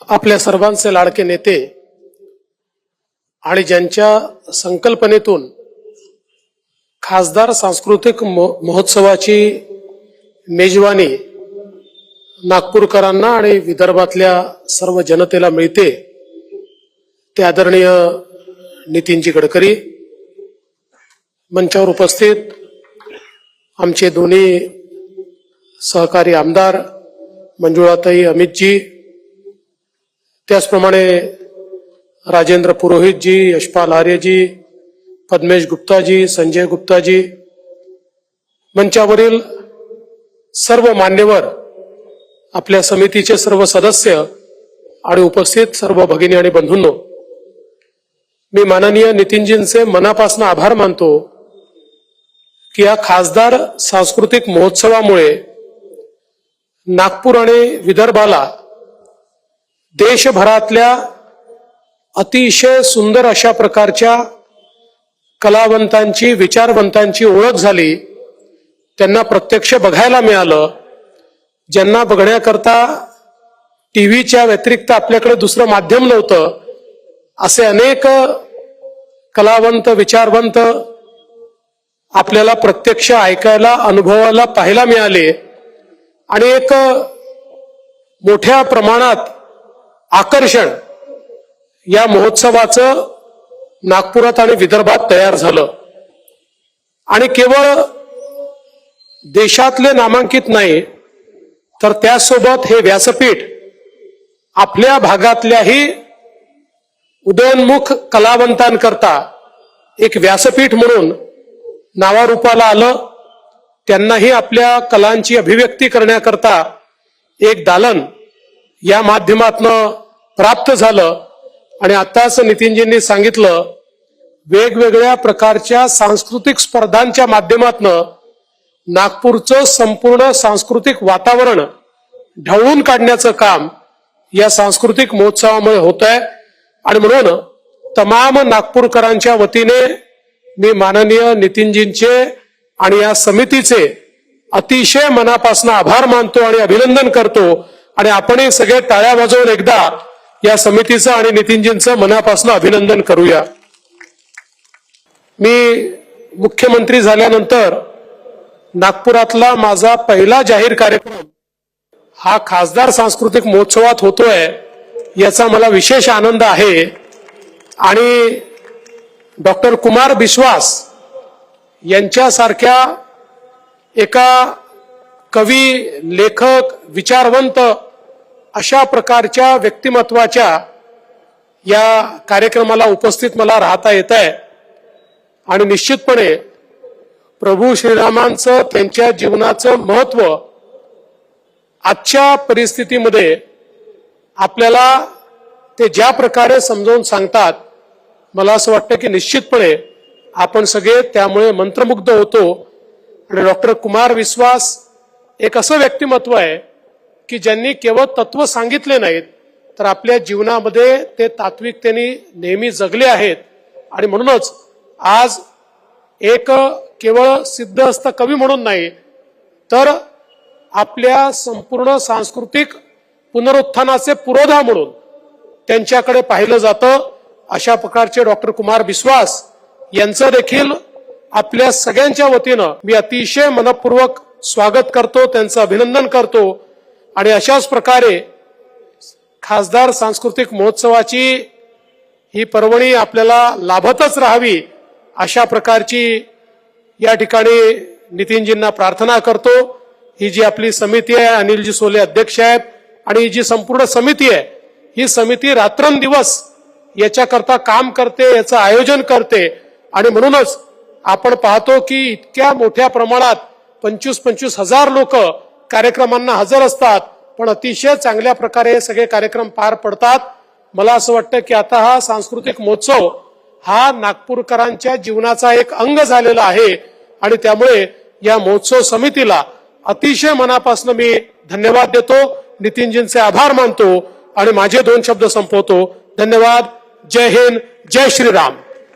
आपल्या सर्वांचे लाडके नेते आणि ज्यांच्या संकल्पनेतून खासदार सांस्कृतिक महोत्सवाची मेजवानी नागपूरकरांना आणि विदर्भातल्या सर्व जनतेला मिळते ते आदरणीय नितीनजी गडकरी मंचावर उपस्थित आमचे दोन्ही सहकारी आमदार मंजुळाताई अमितजी त्याचप्रमाणे राजेंद्र पुरोहितजी यशपाल आर्यजी पद्मेश गुप्ताजी संजय गुप्ताजी मंचावरील सर्व मान्यवर आपल्या समितीचे सर्व सदस्य आणि उपस्थित सर्व भगिनी आणि बंधूंनो मी माननीय नितीनजींचे मनापासून आभार मानतो की या खासदार सांस्कृतिक महोत्सवामुळे नागपूर आणि विदर्भाला देशभरातल्या अतिशय सुंदर अशा प्रकारच्या कलावंतांची विचारवंतांची ओळख झाली त्यांना प्रत्यक्ष बघायला मिळालं ज्यांना बघण्याकरता टी व्हीच्या व्यतिरिक्त आपल्याकडे दुसरं माध्यम नव्हतं असे अनेक कलावंत विचारवंत आपल्याला प्रत्यक्ष ऐकायला अनुभवायला पाहायला मिळाले आणि एक मोठ्या प्रमाणात आकर्षण. या महोत्सवाचं नागपुरात आणि विदर्भात तयार झालं. आणि केवळ देशातले नामांकित नाही तर त्यासोबत हे व्यासपीठ आपल्या भागातल्याही उदयोन्मुख कलावंतांकरता एक व्यासपीठ म्हणून नावारूपाला आलं. त्यांनाही आपल्या कलांची अभिव्यक्ती करण्याकरता एक दालन या माध्यमातनं प्राप्त झालं आणि आताच नितीनजींनी सांगितलं वेगवेगळ्या प्रकारच्या सांस्कृतिक स्पर्धांच्या माध्यमातनं नागपूरचं संपूर्ण सांस्कृतिक वातावरण ढवळून काढण्याचं काम या सांस्कृतिक महोत्सवामुळे होत आहे आणि म्हणून तमाम नागपूरकरांच्या वतीने मी माननीय नितीनजींचे आणि या समितीचे अतिशय मनापासून आभार मानतो आणि अभिनंदन करतो. आणि आपणही सगळे टाळ्या वाजवून एकदा या समितीचं आणि नितीनजींचं मनापासून अभिनंदन करूया. मी मुख्यमंत्री झाल्यानंतर नागपुरातला माझा पहिला जाहीर कार्यक्रम हा खासदार सांस्कृतिक महोत्सवात होतोय याचा मला विशेष आनंद आहे. आणि डॉक्टर कुमार बिश्वास यांच्यासारख्या एका कवी लेखक विचारवंत अशा प्रकारच्या व्यक्तिमत्वाच्या या कार्यक्रमाला उपस्थित मला राहता येत आहे आणि निश्चितपणे प्रभू श्रीरामांचं त्यांच्या जीवनाचं महत्त्व आजच्या परिस्थितीमध्ये आपल्याला ते ज्या प्रकारे समजावून सांगतात मला असं वाटतं की निश्चितपणे आपण सगळे त्यामुळे मंत्रमुग्ध होतो. आणि डॉक्टर कुमार विश्वास एक असं व्यक्तिमत्व आहे की ज्यांनी केवळ तत्व सांगितले नाहीत तर आपल्या जीवनामध्ये ते तात्विकतेने नेहमी जगले आहेत. आणि म्हणूनच आज एक केवळ सिद्धहस्त कवी म्हणून नाही तर आपल्या संपूर्ण सांस्कृतिक पुनरुत्थानाचे पुरोधा म्हणून त्यांच्याकडे पाहिलं जातं अशा प्रकारचे डॉक्टर कुमार बिस्वास यांचं देखील आपल्या सगळ्यांच्या वतीनं मी अतिशय मनपूर्वक स्वागत करतो त्यांचं अभिनंदन करतो. आणि अशाच प्रकारे खासदार सांस्कृतिक महोत्सवाची ही पर्वणी आपल्याला लाभतच राहावी अशा प्रकारची या ठिकाणी नितीनजींना प्रार्थना करतो. ही जी आपली समिती आहे अनिलजी सोले अध्यक्ष आहेत आणि ही जी संपूर्ण समिती आहे ही समिती रात्रंदिवस याच्याकरता काम करते याचं आयोजन करते. आणि म्हणूनच आपण पाहतो की इतक्या मोठ्या प्रमाणात पंचवीस पंचवीस हजार लोक कार्यक्रमांना हजर असतात पण अतिशय चांगल्या प्रकारे हे सगळे कार्यक्रम पार पडतात. मला असं वाटतं की आता हा सांस्कृतिक महोत्सव हा नागपूरकरांच्या जीवनाचा एक अंग झालेला आहे आणि त्यामुळे या महोत्सव समितीला अतिशय मनापासून मी धन्यवाद देतो. नितीनजींचे आभार मानतो आणि माझे दोन शब्द संपवतो. धन्यवाद. जय हिंद. जय श्रीराम.